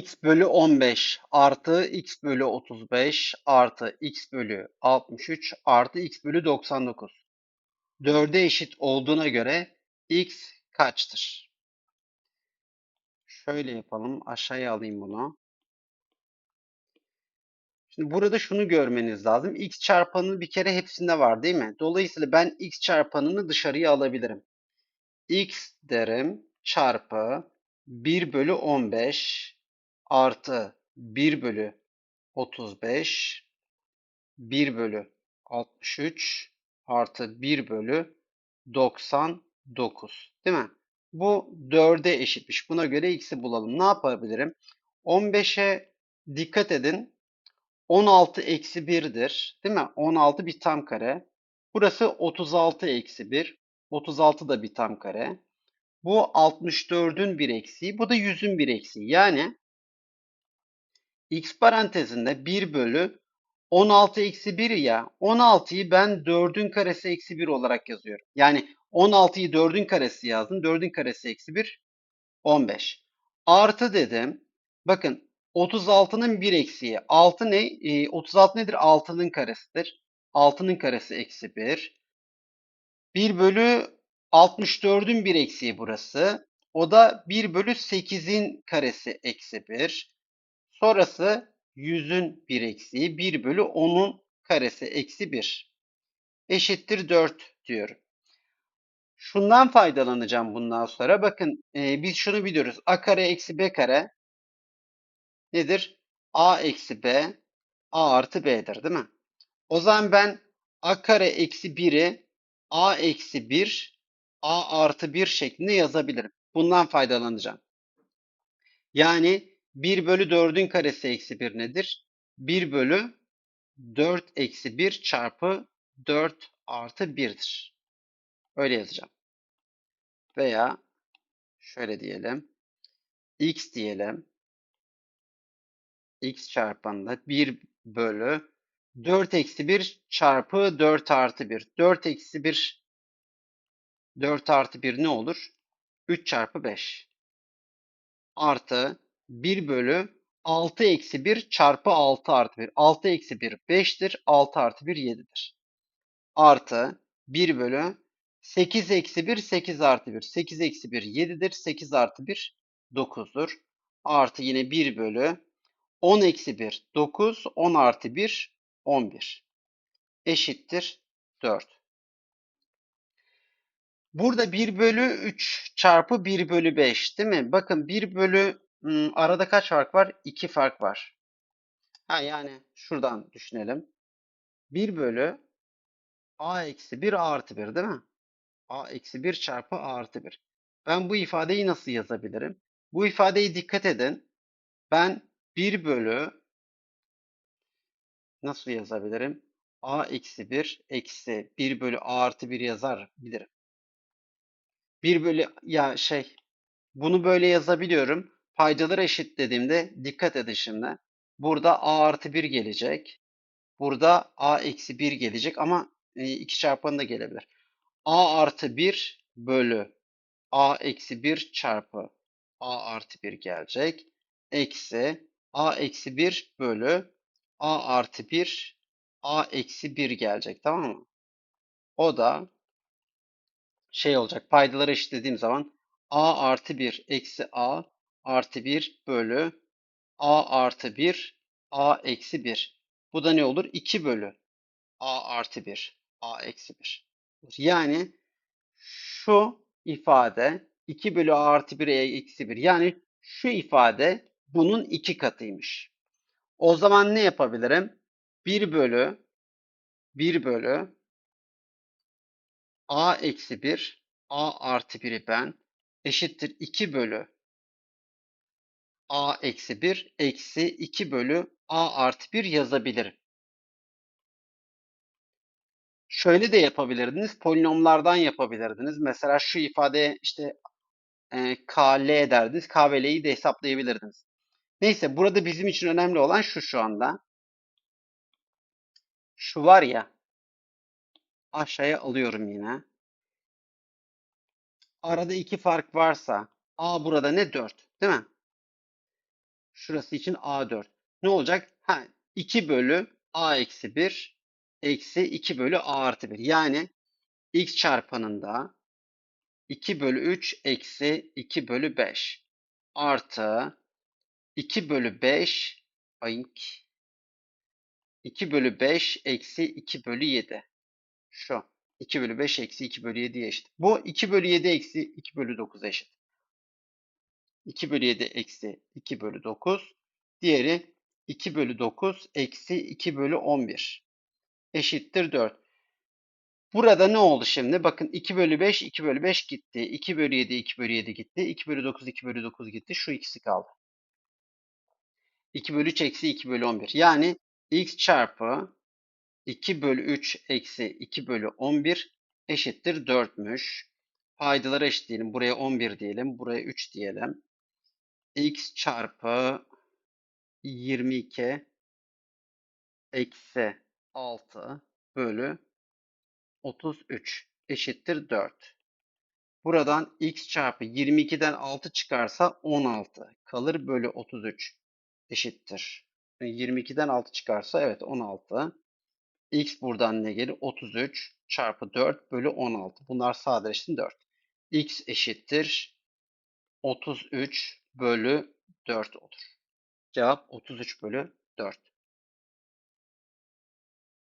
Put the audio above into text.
x bölü 15 artı x bölü 35 artı x bölü 63 artı x bölü 99. 4'e eşit olduğuna göre x kaçtır? Şöyle yapalım. Aşağıya alayım bunu. Şimdi burada şunu görmeniz lazım. x çarpanı bir kere hepsinde var değil mi? Dolayısıyla ben x çarpanını dışarıya alabilirim. x derim çarpı 1 bölü 15 artı 1 bölü 35 1 bölü 63 artı 1 bölü 99 değil mi? Bu 4'e eşitmiş. Buna göre x'i bulalım. Ne yapabilirim? 15'e dikkat edin. 16 eksi 1'dir. Değil mi? 16 bir tam kare. Burası 36 eksi 1. 36 da bir tam kare. Bu 64'ün bir eksiği. Bu da 100'ün bir eksiği. Yani x parantezinde 1 bölü 16 eksi 1 ya 16'yı ben 4'ün karesi eksi 1 olarak yazıyorum. Yani 16'yı 4'ün karesi yazdım. 4'ün karesi eksi 1 15. Artı dedim. Bakın 36'nın bir eksiği. 6 ne? E, 36 nedir? 6'nın karesidir. 6'nın karesi eksi 1. 1 bölü 64'ün bir eksiği burası. O da 1 bölü 8'in karesi eksi 1. Sonrası 100'ün bir eksiği 1 bölü 10'un karesi eksi 1. Eşittir 4 diyorum. Şundan faydalanacağım bundan sonra. Bakın e, biz şunu biliyoruz. A kare eksi B kare nedir? A eksi B A artı B'dir değil mi? O zaman ben A kare eksi 1'i A eksi 1 A artı 1 şeklinde yazabilirim. Bundan faydalanacağım. Yani 1 bölü 4'ün karesi eksi 1 nedir? 1 bölü 4 eksi 1 çarpı 4 artı 1'dir. Öyle yazacağım. Veya şöyle diyelim. x diyelim. x çarpanında 1 bölü 4 eksi 1 çarpı 4 artı 1. 4 eksi 1 4 artı 1 ne olur? 3 çarpı 5. Artı 1 bölü 6 eksi 1 çarpı 6 artı 1. 6 eksi 1 5'tir. 6 artı 1 7'dir. Artı 1 bölü 8 eksi 1 8 artı 1. 8 eksi 1 7'dir. 8 artı 1 9'dur. Artı yine 1 bölü 10 eksi 1 9. 10 artı 1 11. Eşittir 4. Burada 1 bölü 3 çarpı 1 bölü 5 değil mi? Bakın 1 bölü hmm, arada kaç fark var? 2 fark var. Ha yani şuradan düşünelim. 1 bölü a eksi 1 a artı 1 değil mi? a eksi 1 çarpı a artı 1. Ben bu ifadeyi nasıl yazabilirim? Bu ifadeyi dikkat edin. Ben 1 bölü nasıl yazabilirim? a eksi 1 eksi 1 bölü a artı 1 yazar bilirim. 1 bölü ya şey bunu böyle yazabiliyorum. Paydaları eşitlediğimde dikkat edin şimdi. Burada a artı 1 gelecek. Burada a eksi 1 gelecek ama 2 çarpanı da gelebilir. a artı 1 bölü a eksi 1 çarpı a artı 1 gelecek. Eksi a eksi 1 bölü a artı 1 a eksi 1 gelecek tamam mı? O da şey olacak. Paydaları eşitlediğim zaman a artı 1 eksi a artı 1 bölü a artı 1 a eksi 1. Bu da ne olur? 2 bölü a artı 1 a eksi 1. Yani şu ifade 2 bölü a artı 1 a eksi 1. Yani şu ifade bunun iki katıymış. O zaman ne yapabilirim? 1 bölü 1 bölü a eksi 1 a artı 1'i ben eşittir 2 bölü a eksi 1 eksi 2 bölü a artı 1 yazabilirim. Şöyle de yapabilirdiniz. Polinomlardan yapabilirdiniz. Mesela şu ifadeye işte e, KL derdiniz. K ve L'yi de hesaplayabilirdiniz. Neyse burada bizim için önemli olan şu şu anda. Şu var ya aşağıya alıyorum yine. Arada iki fark varsa A burada ne 4 değil mi? Şurası için A4. Ne olacak? Ha, 2 bölü A eksi 1 eksi 2 bölü A artı 1. Yani x çarpanında 2 bölü 3 eksi 2 bölü 5 artı 2 bölü 5 ayık 2 bölü 5 eksi 2 bölü 7. Şu. 2 bölü 5 eksi 2 bölü 7'ye eşit. Bu 2 bölü 7 eksi 2 bölü 9'a eşit. 2 bölü 7 eksi 2 bölü 9. Diğeri 2 bölü 9 eksi 2 bölü 11 eşittir 4. Burada ne oldu şimdi? Bakın 2 bölü 5, 2 bölü 5 gitti. 2 bölü 7, 2 bölü 7 gitti. 2 bölü 9, 2 bölü 9 gitti. Şu ikisi kaldı. 2 bölü 3 eksi 2 bölü 11. Yani x çarpı 2 bölü 3 eksi 2 bölü 11 eşittir 4'müş. Paydaları eşitleyelim. Buraya 11 diyelim. Buraya 3 diyelim. X çarpı 22 eksi 6 bölü 33 eşittir 4. Buradan x çarpı 22'den 6 çıkarsa 16 kalır bölü 33 eşittir. 22'den 6 çıkarsa evet 16. x buradan ne gelir? 33 çarpı 4 bölü 16. Bunlar sadeleşsin 4. x eşittir 33 bölü 4 olur. Cevap 33 bölü 4.